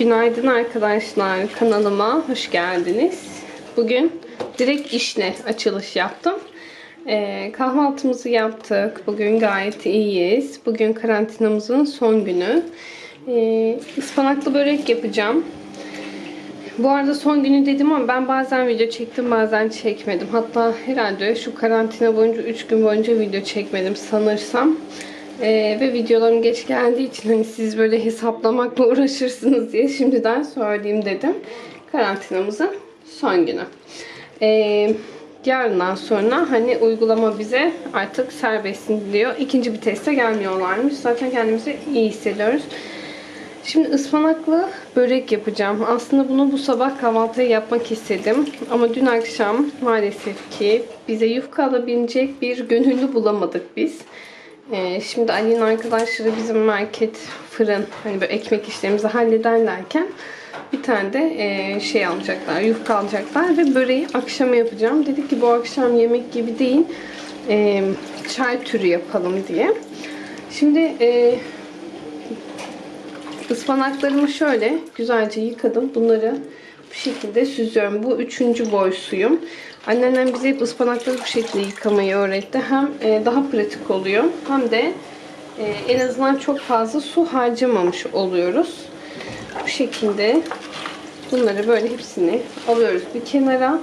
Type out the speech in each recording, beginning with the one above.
Günaydın arkadaşlar. Kanalıma hoş geldiniz. Bugün direkt işle açılış yaptım. Ee, kahvaltımızı yaptık. Bugün gayet iyiyiz. Bugün karantinamızın son günü. Ee, ıspanaklı börek yapacağım. Bu arada son günü dedim ama ben bazen video çektim bazen çekmedim. Hatta herhalde şu karantina boyunca 3 gün boyunca video çekmedim sanırsam. Ee, ve videolarım geç geldiği için hani siz böyle hesaplamakla uğraşırsınız diye şimdiden söyleyeyim dedim. Karantinamızın son günü. Ee, yarından sonra hani uygulama bize artık serbestsin diyor. İkinci bir teste gelmiyorlarmış. Zaten kendimizi iyi hissediyoruz. Şimdi ıspanaklı börek yapacağım. Aslında bunu bu sabah kahvaltıya yapmak istedim. Ama dün akşam maalesef ki bize yufka alabilecek bir gönüllü bulamadık biz. Ee, şimdi Ali'nin arkadaşları bizim market, fırın, hani böyle ekmek işlerimizi hallederlerken bir tane de e, şey alacaklar, yufka alacaklar ve böreği akşam yapacağım. Dedik ki bu akşam yemek gibi değil, e, çay türü yapalım diye. Şimdi e, ıspanaklarımı şöyle güzelce yıkadım. Bunları bu şekilde süzüyorum. Bu üçüncü boy suyum. Anneannem bize hep ıspanakları bu şekilde yıkamayı öğretti. Hem e, daha pratik oluyor hem de e, en azından çok fazla su harcamamış oluyoruz. Bu şekilde bunları böyle hepsini alıyoruz bir kenara.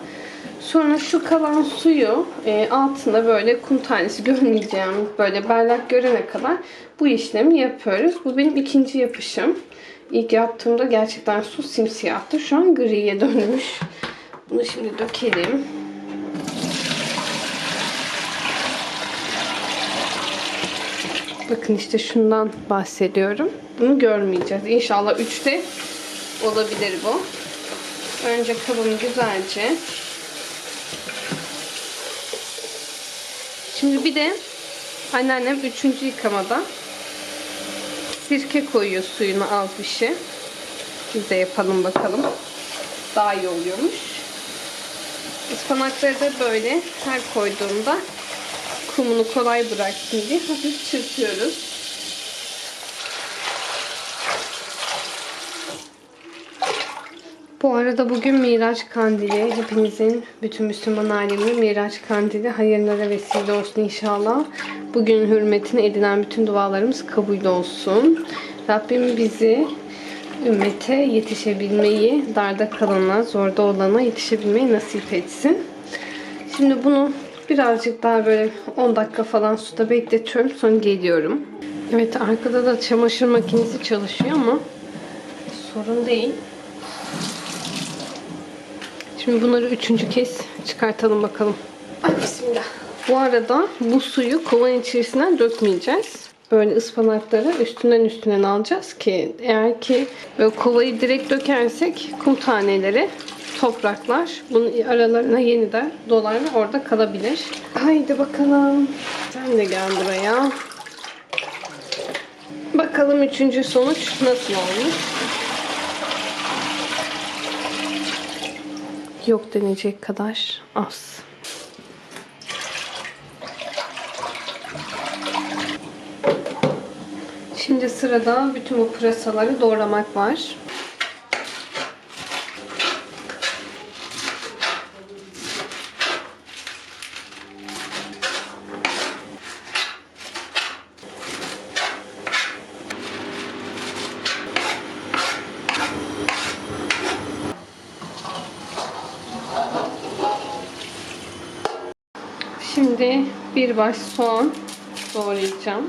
Sonra şu kalan suyu e, altında böyle kum tanesi görmeyeceğim böyle berlak görene kadar bu işlemi yapıyoruz. Bu benim ikinci yapışım. İlk yaptığımda gerçekten su simsiyahtı. Şu an griye dönmüş. Bunu şimdi dökelim. Bakın işte şundan bahsediyorum. Bunu görmeyeceğiz. İnşallah 3'te olabilir bu. Önce kabımı güzelce Şimdi bir de anneannem 3. yıkamada sirke koyuyor suyuna az bir şey. Biz de yapalım bakalım. Daha iyi oluyormuş. Ispanakları da böyle her koyduğumda kumunu kolay bıraksın diye hafif çırpıyoruz. Bu arada bugün Miraç Kandili. Hepinizin, bütün Müslüman alemin Miraç Kandili hayırlara vesile olsun inşallah. Bugün hürmetine edilen bütün dualarımız kabul olsun. Rabbim bizi ümmete yetişebilmeyi, darda kalana, zorda olana yetişebilmeyi nasip etsin. Şimdi bunu birazcık daha böyle 10 dakika falan suda bekletiyorum. Sonra geliyorum. Evet arkada da çamaşır makinesi çalışıyor ama sorun değil. Şimdi bunları üçüncü kez çıkartalım bakalım. Ay bismillah. Bu arada bu suyu kovanın içerisinden dökmeyeceğiz. Böyle ıspanakları üstünden üstünden alacağız ki eğer ki böyle kovayı direkt dökersek kum taneleri topraklar bunun aralarına yeniden dolar ve orada kalabilir. Haydi bakalım. Sen de gel buraya. Bakalım üçüncü sonuç nasıl olmuş. Yok denecek kadar az. Şimdi sırada bütün bu pırasaları doğramak var. Şimdi bir baş soğan doğrayacağım.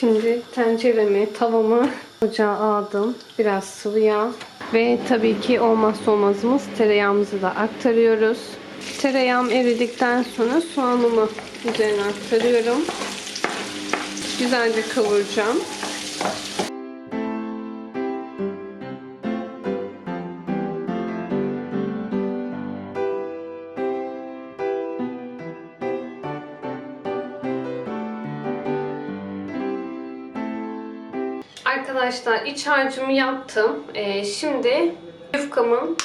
Şimdi tenceremi, tavamı ocağa aldım. Biraz sıvı yağ ve tabii ki olmazsa olmazımız tereyağımızı da aktarıyoruz. Tereyağım eridikten sonra soğanımı üzerine aktarıyorum. Güzelce kavuracağım. Arkadaşlar iç harcımı yaptım. Ee, şimdi yufkamın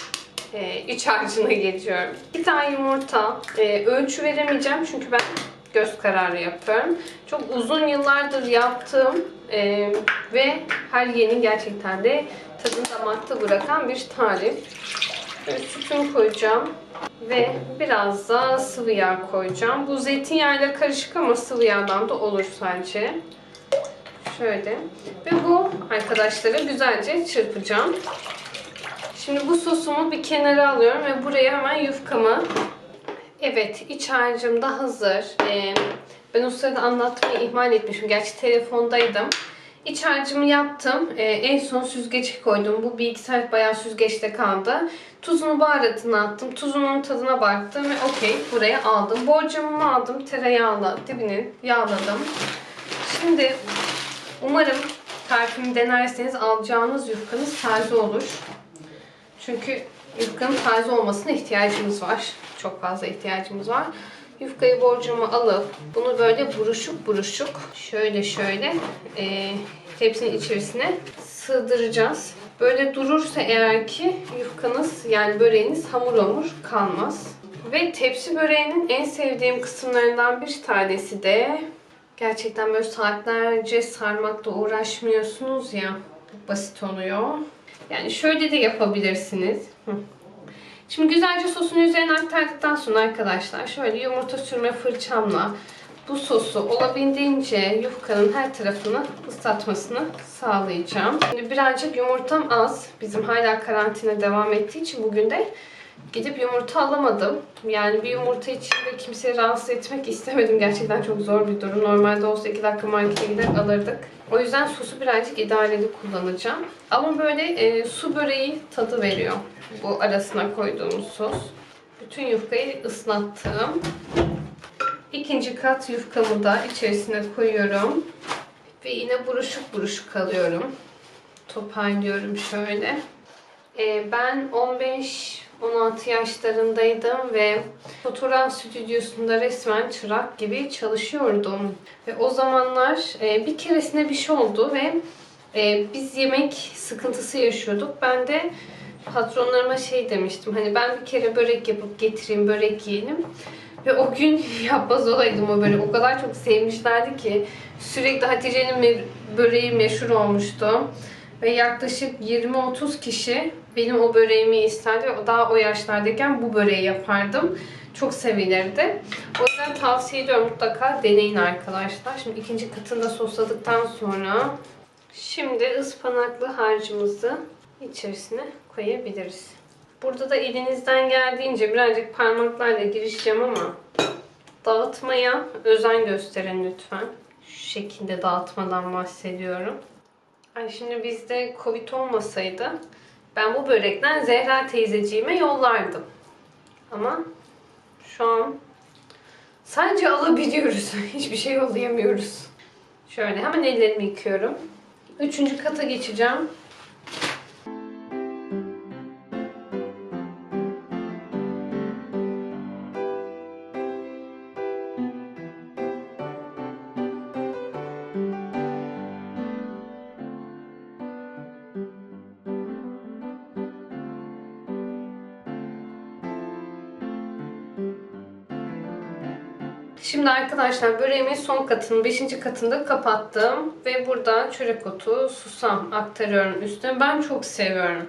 e, iç harcına geçiyorum. Bir tane yumurta. e, ölçü veremeyeceğim çünkü ben göz kararı yapıyorum. Çok uzun yıllardır yaptığım e, ve her yeni gerçekten de tadını damakta bırakan bir tarif. Böyle sütümü koyacağım ve biraz da sıvı yağ koyacağım. Bu zeytinyağıyla karışık ama sıvı yağdan da olur sadece. Şöyle. Ve bu arkadaşları güzelce çırpacağım. Şimdi bu sosumu bir kenara alıyorum ve buraya hemen yufkamı Evet, iç harcım da hazır. Ee, ben o sırada anlatmayı ihmal etmişim. Gerçi telefondaydım. İç harcımı yaptım. Ee, en son süzgece koydum. Bu saat bayağı süzgeçte kaldı. Tuzunu baharatını attım. Tuzunun tadına baktım ve okey buraya aldım. Borcamımı aldım. Tereyağla dibini yağladım. Şimdi umarım tarifimi denerseniz alacağınız yufkanız taze olur. Çünkü yufkanın taze olmasına ihtiyacımız var. Çok fazla ihtiyacımız var. Yufkayı borcama alıp bunu böyle buruşuk buruşuk şöyle şöyle e, tepsinin içerisine sığdıracağız. Böyle durursa eğer ki yufkanız yani böreğiniz hamur hamur kalmaz. Ve tepsi böreğinin en sevdiğim kısımlarından bir tanesi de gerçekten böyle saatlerce sarmakla uğraşmıyorsunuz ya. Basit oluyor. Yani şöyle de yapabilirsiniz. Şimdi güzelce sosun üzerine aktardıktan sonra arkadaşlar şöyle yumurta sürme fırçamla bu sosu olabildiğince yufkanın her tarafını ıslatmasını sağlayacağım. Şimdi birazcık yumurtam az. Bizim hala karantina devam ettiği için bugün de gidip yumurta alamadım. Yani bir yumurta için de kimseyi rahatsız etmek istemedim. Gerçekten çok zor bir durum. Normalde olsa 2 dakika markete gider alırdık. O yüzden sosu birazcık idareli kullanacağım. Ama böyle e, su böreği tadı veriyor. Bu arasına koyduğumuz sos. Bütün yufkayı ıslattım. İkinci kat yufkamı da içerisine koyuyorum. Ve yine buruşuk buruşuk alıyorum. Toparlıyorum şöyle. Ee, ben 15-16 yaşlarındaydım ve fotoğraf stüdyosunda resmen çırak gibi çalışıyordum. Ve o zamanlar e, bir keresinde bir şey oldu ve e, biz yemek sıkıntısı yaşıyorduk. Ben de patronlarıma şey demiştim. Hani ben bir kere börek yapıp getireyim, börek yiyelim. Ve o gün yapmaz olaydım o böreği. O kadar çok sevmişlerdi ki sürekli Hatice'nin me- böreği meşhur olmuştu. Ve yaklaşık 20-30 kişi benim o böreğimi isterdi. Daha o yaşlardayken bu böreği yapardım. Çok sevilirdi. O yüzden tavsiye ediyorum mutlaka deneyin arkadaşlar. Şimdi ikinci katında sosladıktan sonra şimdi ıspanaklı harcımızı içerisine koyabiliriz. Burada da elinizden geldiğince birazcık parmaklarla girişeceğim ama dağıtmaya özen gösterin lütfen. Şu şekilde dağıtmadan bahsediyorum. Ay şimdi bizde Covid olmasaydı ben bu börekten Zehra teyzeciğime yollardım. Ama şu an sadece alabiliyoruz. Hiçbir şey yollayamıyoruz. Şöyle hemen ellerimi yıkıyorum. Üçüncü kata geçeceğim. Şimdi arkadaşlar böreğimin son katını 5. katında kapattım. Ve burada çörek otu, susam aktarıyorum üstüne. Ben çok seviyorum.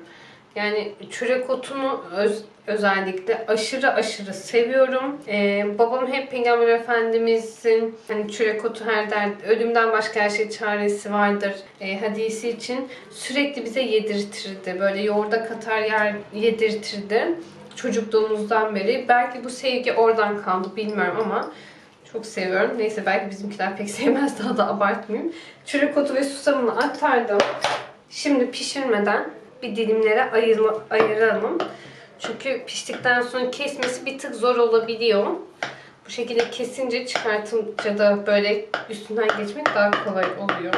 Yani çörek otunu öz- özellikle aşırı aşırı seviyorum. Ee, babam hep Peygamber Efendimizin hani çörek otu her dert, ölümden başka her şey çaresi vardır e, hadisi için sürekli bize yedirtirdi. Böyle yoğurda katar yer yedirtirdi çocukluğumuzdan beri. Belki bu sevgi oradan kaldı bilmiyorum ama çok seviyorum. Neyse belki bizimkiler pek sevmez daha da abartmayayım. Çörek otu ve susamını aktardım. Şimdi pişirmeden bir dilimlere ayırma, ayıralım. Çünkü piştikten sonra kesmesi bir tık zor olabiliyor. Bu şekilde kesince çıkartınca da böyle üstünden geçmek daha kolay oluyor.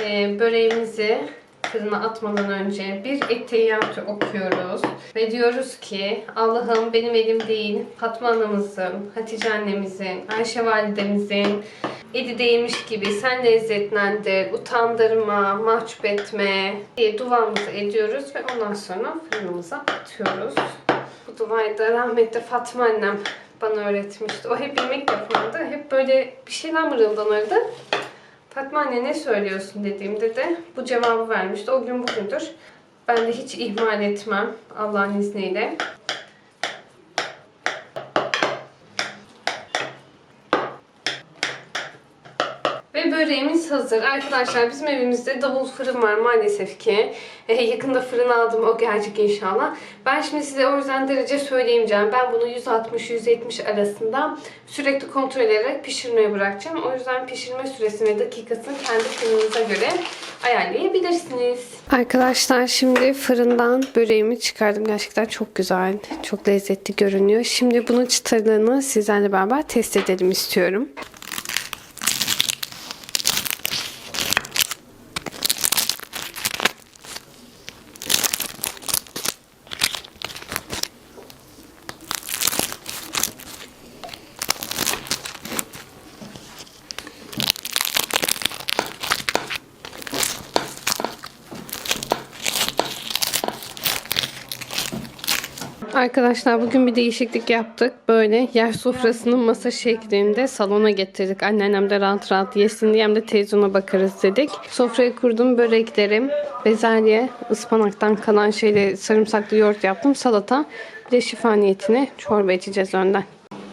Ee, böreğimizi fırına atmadan önce bir ettehiyatü okuyoruz. Ve diyoruz ki Allah'ım benim elim değil Fatma anamızın, Hatice annemizin, Ayşe validemizin eli değmiş gibi sen lezzetlendir, utandırma, mahcup etme diye duamızı ediyoruz ve ondan sonra fırınımıza atıyoruz. Bu duayı da rahmetli Fatma annem bana öğretmişti. O hep yemek yapardı. Hep böyle bir şeyler mırıldanırdı. Fatma anne ne söylüyorsun dediğimde de bu cevabı vermişti. O gün bugündür. Ben de hiç ihmal etmem Allah'ın izniyle. Ve böreğimiz hazır. Arkadaşlar bizim evimizde davul fırın var maalesef ki. Ee, yakında fırın aldım o gelecek inşallah. Ben şimdi size o yüzden derece söyleyemeyeceğim. Ben bunu 160-170 arasında sürekli kontrol ederek pişirmeye bırakacağım. O yüzden pişirme süresini ve dakikasını kendi fırınınıza göre ayarlayabilirsiniz. Arkadaşlar şimdi fırından böreğimi çıkardım. Gerçekten çok güzel, çok lezzetli görünüyor. Şimdi bunun çıtırlığını sizlerle beraber test edelim istiyorum. Arkadaşlar bugün bir değişiklik yaptık. Böyle yer sofrasını masa şeklinde salona getirdik. Anneannem de rahat rahat yesin diye hem de televizyona bakarız dedik. Sofrayı kurdum. Böreklerim, bezelye, ıspanaktan kalan şeyle sarımsaklı yoğurt yaptım. Salata. Bir de şifa niyetine çorba içeceğiz önden.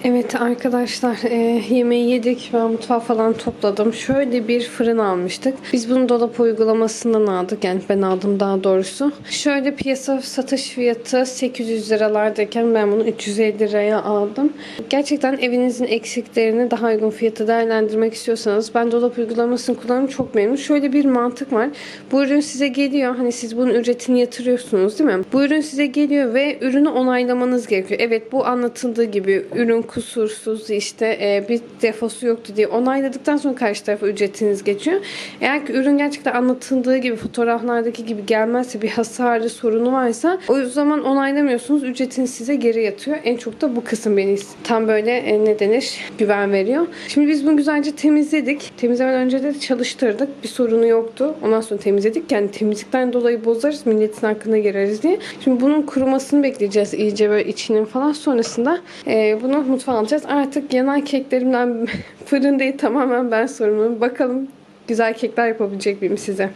Evet arkadaşlar e, yemeği yedik. Ben mutfağı falan topladım. Şöyle bir fırın almıştık. Biz bunu dolap uygulamasından aldık. Yani ben aldım daha doğrusu. Şöyle piyasa satış fiyatı 800 liralardayken ben bunu 350 liraya aldım. Gerçekten evinizin eksiklerini daha uygun fiyata değerlendirmek istiyorsanız ben dolap uygulamasını kullanıyorum. Çok memnun. Şöyle bir mantık var. Bu ürün size geliyor. Hani siz bunun ücretini yatırıyorsunuz değil mi? Bu ürün size geliyor ve ürünü onaylamanız gerekiyor. Evet bu anlatıldığı gibi ürün kusursuz işte e, bir defosu yoktu diye onayladıktan sonra karşı tarafa ücretiniz geçiyor. Eğer ki ürün gerçekten anlatıldığı gibi fotoğraflardaki gibi gelmezse bir hasarı sorunu varsa o zaman onaylamıyorsunuz. Ücretiniz size geri yatıyor. En çok da bu kısım beni tam böyle e, ne denir güven veriyor. Şimdi biz bunu güzelce temizledik. Temizlemeden önce de çalıştırdık. Bir sorunu yoktu. Ondan sonra temizledik. Yani temizlikten dolayı bozarız. Milletin hakkına gireriz diye. Şimdi bunun kurumasını bekleyeceğiz iyice böyle içinin falan. Sonrasında e, bunu mutfağa alacağız. Artık yanan keklerimden fırın değil tamamen ben sorumluyum. Bakalım güzel kekler yapabilecek miyim size?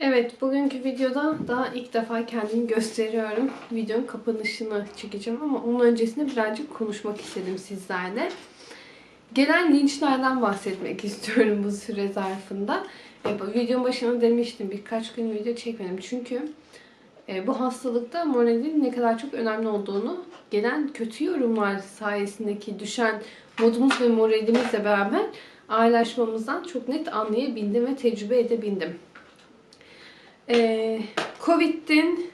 Evet, bugünkü videoda daha ilk defa kendimi gösteriyorum. Videonun kapanışını çekeceğim ama onun öncesinde birazcık konuşmak istedim sizlerle. Gelen linçlerden bahsetmek istiyorum bu süre zarfında. E, videonun başında demiştim birkaç gün video çekmedim. Çünkü bu hastalıkta moralin ne kadar çok önemli olduğunu gelen kötü yorumlar sayesindeki düşen modumuz ve moralimizle beraber ağırlaşmamızdan çok net anlayabildim ve tecrübe edebildim. Ee, Covid'din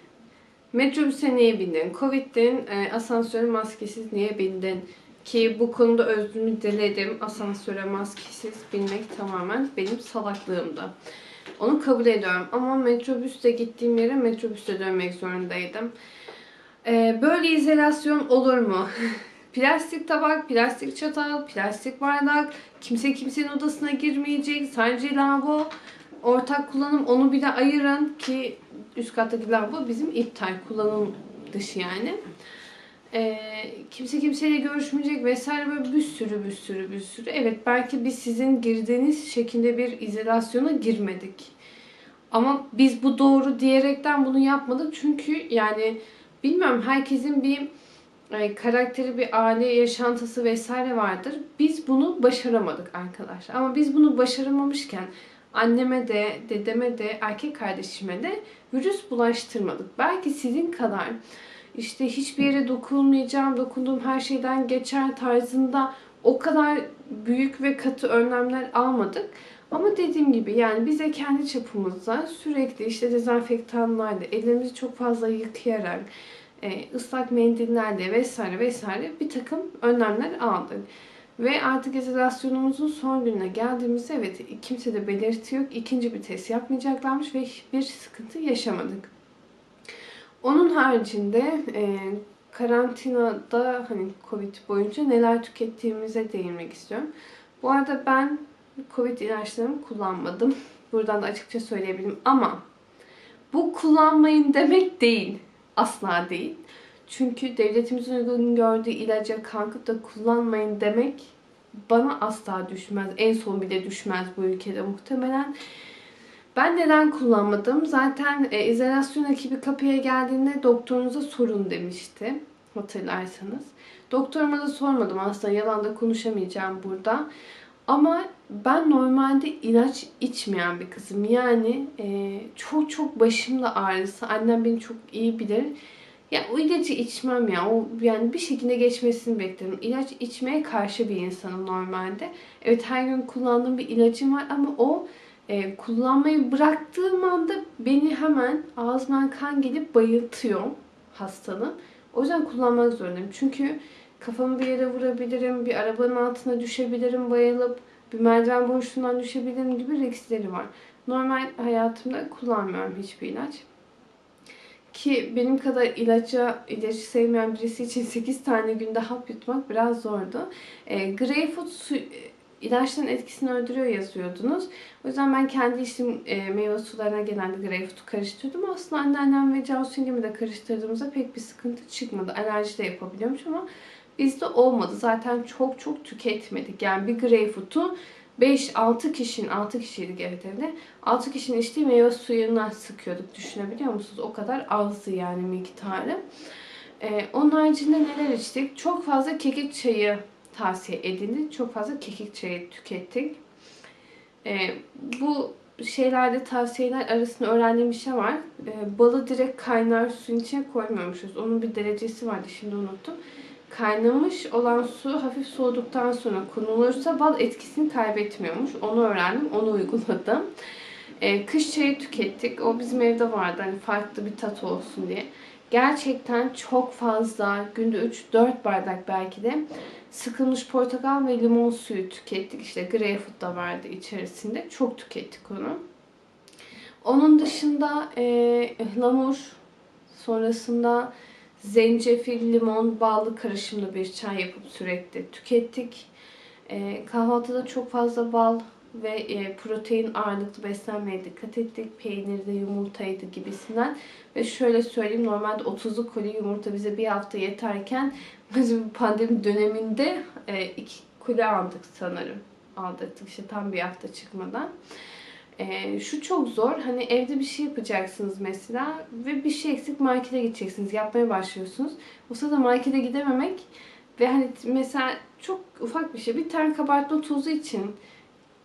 metrobüse niye bindin? Covid'din e, asansöre maskesiz niye bindin? Ki bu konuda özrümü diledim. Asansöre maskesiz binmek tamamen benim salaklığımdı. Onu kabul ediyorum. Ama metrobüste gittiğim yere metrobüste dönmek zorundaydım. Ee, böyle izolasyon olur mu? plastik tabak, plastik çatal, plastik bardak, kimse kimsenin odasına girmeyecek, sadece lavabo, ortak kullanım onu bile ayırın ki üst kattaki lavabo bizim iptal kullanım dışı yani. Ee, kimse kimseyle görüşmeyecek vesaire böyle bir sürü bir sürü bir sürü. Evet belki biz sizin girdiğiniz şekilde bir izolasyona girmedik. Ama biz bu doğru diyerekten bunu yapmadık. Çünkü yani bilmiyorum herkesin bir e, karakteri, bir aile yaşantısı vesaire vardır. Biz bunu başaramadık arkadaşlar. Ama biz bunu başaramamışken anneme de, dedeme de, erkek kardeşime de virüs bulaştırmadık. Belki sizin kadar işte hiçbir yere dokunmayacağım, dokunduğum her şeyden geçer tarzında o kadar büyük ve katı önlemler almadık. Ama dediğim gibi yani bize kendi çapımızda sürekli işte dezenfektanlarla, ellerimizi çok fazla yıkayarak, e, ıslak mendillerle vesaire vesaire bir takım önlemler aldık. Ve artık izolasyonumuzun son gününe geldiğimizde evet kimse de belirti yok. İkinci bir test yapmayacaklarmış ve hiçbir sıkıntı yaşamadık. Onun haricinde e, karantinada hani Covid boyunca neler tükettiğimize değinmek istiyorum. Bu arada ben Covid ilaçlarımı kullanmadım. Buradan da açıkça söyleyebilirim ama bu kullanmayın demek değil. Asla değil. Çünkü devletimizin uygun gördüğü ilaca kalkıp da kullanmayın demek bana asla düşmez. En son bile düşmez bu ülkede muhtemelen. Ben neden kullanmadım? Zaten e, izolasyon ekibi kapıya geldiğinde doktorunuza sorun demişti. Hatırlarsanız. Doktoruma da sormadım aslında. Yalan da konuşamayacağım burada. Ama ben normalde ilaç içmeyen bir kızım. Yani e, çok çok başımda ağrısı. Annem beni çok iyi bilir. Ya o ilacı içmem ya. O yani bir şekilde geçmesini beklerim. İlaç içmeye karşı bir insanım normalde. Evet her gün kullandığım bir ilacım var ama o e, kullanmayı bıraktığım anda beni hemen ağzımdan kan gelip bayıltıyor hastanın. O yüzden kullanmak zorundayım. Çünkü kafamı bir yere vurabilirim, bir arabanın altına düşebilirim bayılıp, bir merdiven boşluğundan düşebilirim gibi riskleri var. Normal hayatımda kullanmıyorum hiçbir ilaç. Ki benim kadar ilaca, ilacı sevmeyen birisi için 8 tane günde hap yutmak biraz zordu. E, greyfurt su, ilaçların etkisini öldürüyor yazıyordunuz. O yüzden ben kendi içtiğim e, meyve sularına genelde greyfurtu karıştırdım. Aslında anneannem ve Cansu'nun de karıştırdığımızda pek bir sıkıntı çıkmadı. Alerji de yapabiliyormuş ama bizde olmadı. Zaten çok çok tüketmedik. Yani bir greyfurtu 5-6 kişinin, 6 kişiydik evet evde. 6 kişinin içtiği meyve suyundan sıkıyorduk. Düşünebiliyor musunuz? O kadar azdı yani miktarı. Ee, onun haricinde neler içtik? Çok fazla kekik çayı tavsiye edildi. Çok fazla kekik çayı tükettik. Ee, bu şeylerde tavsiyeler arasında öğrendiğim bir şey var. Ee, balı direkt kaynar suyun içine koymuyormuşuz. Onun bir derecesi vardı şimdi unuttum. Kaynamış olan su hafif soğuduktan sonra konulursa bal etkisini kaybetmiyormuş. Onu öğrendim, onu uyguladım. Ee, kış çayı tükettik. O bizim evde vardı. Hani farklı bir tat olsun diye. Gerçekten çok fazla, günde 3-4 bardak belki de sıkılmış portakal ve limon suyu tükettik. İşte greyfurt da vardı içerisinde. Çok tükettik onu. Onun dışında e, ıhlamur, sonrasında zencefil, limon, ballı karışımlı bir çay yapıp sürekli tükettik. E, kahvaltıda çok fazla bal ve e, protein ağırlıklı beslenmeye dikkat ettik. Peynirde, yumurtaydı gibisinden. Ve şöyle söyleyeyim normalde 30'lu koli yumurta bize bir hafta yeterken biz bu pandemi döneminde e, iki koli aldık sanırım. Aldırdık işte tam bir hafta çıkmadan. E, şu çok zor. Hani evde bir şey yapacaksınız mesela ve bir şey eksik markete gideceksiniz. Yapmaya başlıyorsunuz. O sırada markete gidememek ve hani mesela çok ufak bir şey. Bir tane kabartma tozu için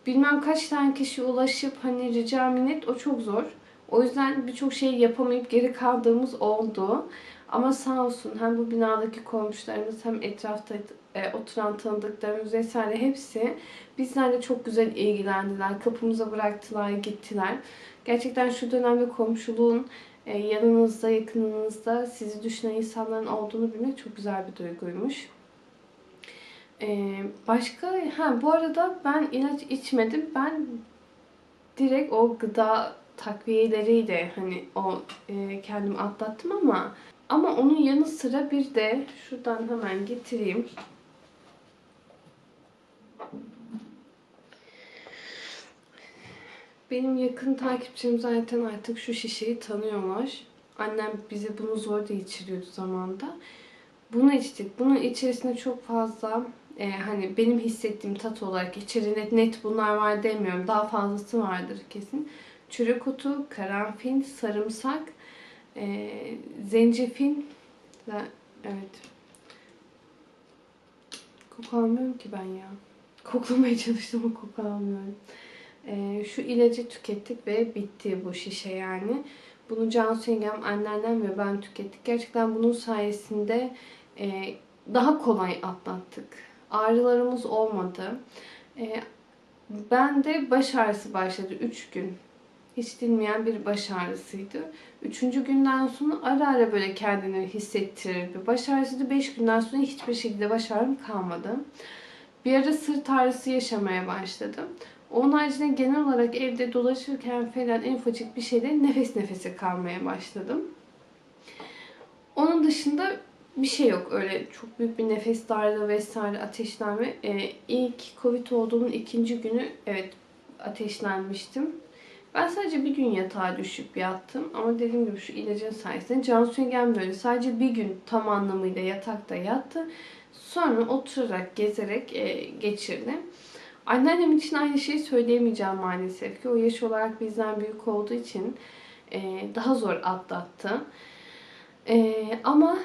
bilmem kaç tane kişi ulaşıp hani rica minnet o çok zor. O yüzden birçok şey yapamayıp geri kaldığımız oldu. Ama sağ olsun hem bu binadaki komşularımız hem etrafta e, oturan tanıdıklarımız vesaire hepsi bizlerle çok güzel ilgilendiler. Kapımıza bıraktılar, gittiler. Gerçekten şu dönemde komşuluğun e, yanınızda, yakınınızda sizi düşünen insanların olduğunu bilmek çok güzel bir duyguymuş. E, başka, ha bu arada ben ilaç içmedim. Ben direkt o gıda takviyeleriyle hani o e, kendim atlattım ama ama onun yanı sıra bir de şuradan hemen getireyim. Benim yakın takipçim zaten artık şu şişeyi tanıyorlar. Annem bize bunu zor da içiriyordu zamanda. Bunu içtik. Bunun içerisinde çok fazla e, hani benim hissettiğim tat olarak içeri net, net bunlar var demiyorum. Daha fazlası vardır kesin. Çörek otu, karanfil, sarımsak, e, zencefil ve evet. Koku almıyorum ki ben ya. Koklamaya çalıştım ama koku almıyorum. E, şu ilacı tükettik ve bitti bu şişe yani. Bunu Cansu yengem, anneannem ve ben tükettik. Gerçekten bunun sayesinde e, daha kolay atlattık. Ağrılarımız olmadı. E, ben de baş ağrısı başladı 3 gün hiç dinmeyen bir baş ağrısıydı. Üçüncü günden sonra ara ara böyle kendini hissettirir bir baş ağrısıydı. Beş günden sonra hiçbir şekilde baş ağrım kalmadı. Bir ara sırt ağrısı yaşamaya başladım. Onun haricinde genel olarak evde dolaşırken falan en ufacık bir şeyde nefes nefese kalmaya başladım. Onun dışında bir şey yok. Öyle çok büyük bir nefes darlığı vesaire ateşlenme. Ee, ilk Covid olduğumun ikinci günü evet ateşlenmiştim. Ben sadece bir gün yatağa düşüp yattım. Ama dediğim gibi şu ilacın sayesinde Cansu Yengem böyle sadece bir gün tam anlamıyla yatakta yattı. Sonra oturarak, gezerek e, geçirdi. Anneannem için aynı şeyi söyleyemeyeceğim maalesef ki. O yaş olarak bizden büyük olduğu için e, daha zor atlattı. E, ama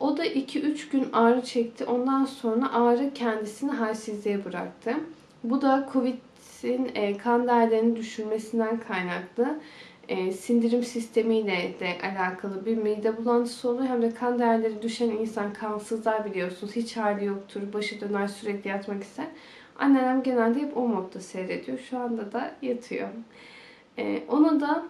o da 2-3 gün ağrı çekti. Ondan sonra ağrı kendisini halsizliğe bıraktı. Bu da Covid'in e, kan değerlerini düşürmesinden kaynaklı. E, sindirim sistemiyle de alakalı bir mide bulantısı oluyor. Hem de kan değerleri düşen insan kansızlar biliyorsunuz. Hiç hali yoktur. Başı döner sürekli yatmak ister. Anneannem genelde hep o modda seyrediyor. Şu anda da yatıyor. E, onu da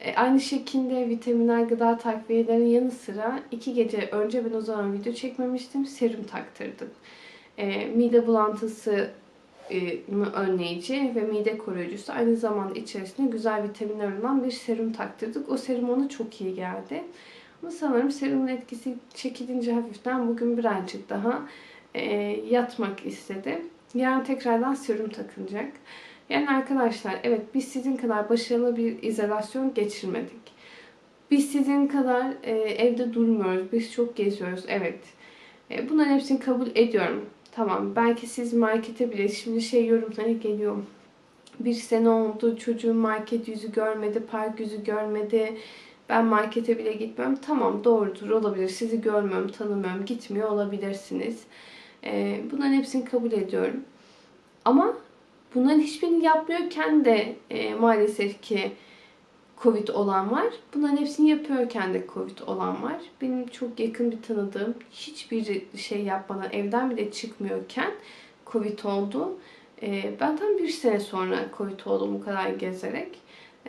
e, aynı şekilde vitaminler, gıda takviyelerinin yanı sıra iki gece önce ben o zaman video çekmemiştim. Serum taktırdım. E, mide bulantısı e, önleyici ve mide koruyucusu aynı zamanda içerisinde güzel vitaminler olan bir serum taktırdık. O serum ona çok iyi geldi. Ama sanırım serumun etkisi çekilince hafiften bugün birazcık daha e, yatmak istedi. Yarın tekrardan serum takılacak. Yani arkadaşlar evet biz sizin kadar başarılı bir izolasyon geçirmedik. Biz sizin kadar e, evde durmuyoruz. Biz çok geziyoruz. Evet. E, bunların hepsini kabul ediyorum. Tamam. Belki siz markete bile şimdi şey yorumlara geliyor. Bir sene oldu. Çocuğum market yüzü görmedi. Park yüzü görmedi. Ben markete bile gitmiyorum. Tamam doğrudur olabilir. Sizi görmüyorum, tanımıyorum. Gitmiyor olabilirsiniz. E, bunların hepsini kabul ediyorum. Ama bunların hiçbirini yapmıyorken de e, maalesef ki Covid olan var. Bunların hepsini yapıyorken de Covid olan var. Benim çok yakın bir tanıdığım hiçbir şey yapmadan evden bile çıkmıyorken Covid oldu. E, ben tam bir sene sonra Covid oldum bu kadar gezerek.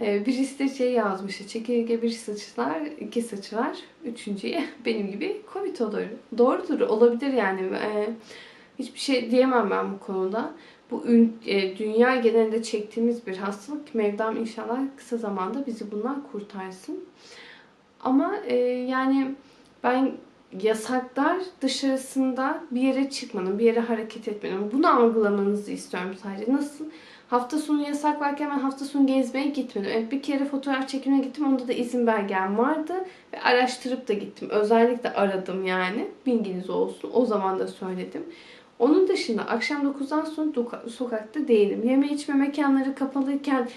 E, birisi de şey yazmıştı. Çekirge bir sıçrar, iki sıçrar. Üçüncüye benim gibi Covid olur. Doğrudur. Olabilir yani. E, hiçbir şey diyemem ben bu konuda bu e, dünya genelinde çektiğimiz bir hastalık. Mevlam inşallah kısa zamanda bizi bundan kurtarsın. Ama e, yani ben yasaklar dışarısında bir yere çıkmanın, bir yere hareket etmenin, bunu algılamanızı istiyorum sadece. Nasıl? Hafta sonu yasak varken ben hafta sonu gezmeye gitmedim. Evet bir kere fotoğraf çekimine gittim. Onda da izin belgem vardı. Ve araştırıp da gittim. Özellikle aradım yani. Bilginiz olsun. O zaman da söyledim. Onun dışında akşam 9'dan sonra sokakta değilim. Yeme içme mekanları kapalıyken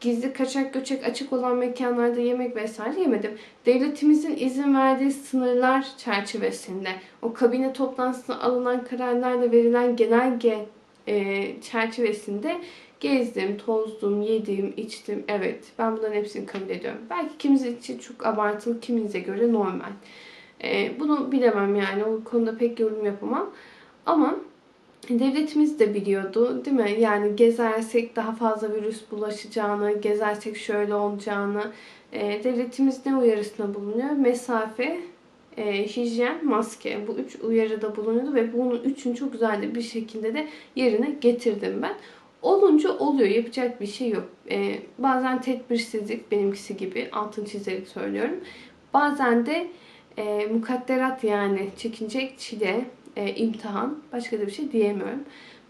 gizli kaçak göçek açık olan mekanlarda yemek vesaire yemedim. Devletimizin izin verdiği sınırlar çerçevesinde o kabine toplantısına alınan kararlarla verilen genelge e, çerçevesinde gezdim, tozdum, yedim, içtim. Evet ben bunların hepsini kabul ediyorum. Belki kimisi için çok abartılı, kiminize göre normal. E, bunu bilemem yani o konuda pek yorum yapamam. Ama devletimiz de biliyordu değil mi? Yani gezersek daha fazla virüs bulaşacağını, gezersek şöyle olacağını. E, devletimiz ne uyarısında bulunuyor? Mesafe, e, hijyen, maske. Bu üç uyarıda bulunuyordu ve bunun üçünü çok güzel bir şekilde de yerine getirdim ben. Olunca oluyor. Yapacak bir şey yok. E, bazen tedbirsizlik benimkisi gibi altın çizerek söylüyorum. Bazen de e, mukadderat yani çekinecek çile, e, imtihan. Başka da bir şey diyemiyorum.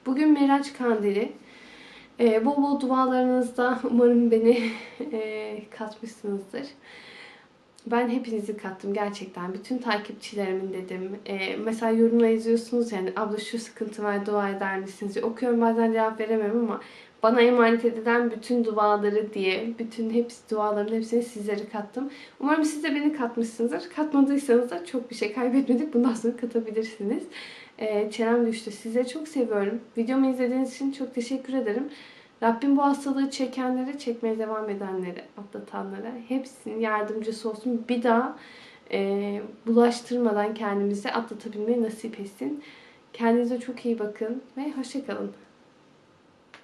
Bugün Miraç Kandili. E, bol bol dualarınızda umarım beni e, katmışsınızdır. Ben hepinizi kattım gerçekten. Bütün takipçilerimin dedim. E, mesela yorumla yazıyorsunuz yani abla şu sıkıntı var dua eder misiniz? Okuyorum bazen cevap veremem ama bana emanet edilen bütün duaları diye, bütün hepsi duaların hepsini sizlere kattım. Umarım siz de beni katmışsınızdır. Katmadıysanız da çok bir şey kaybetmedik. Bundan sonra katabilirsiniz. Ee, çenem düştü. Sizleri çok seviyorum. Videomu izlediğiniz için çok teşekkür ederim. Rabbim bu hastalığı çekenlere, çekmeye devam edenlere, atlatanlara hepsinin yardımcısı olsun. Bir daha e, bulaştırmadan kendimizi atlatabilmeyi nasip etsin. Kendinize çok iyi bakın ve hoşçakalın.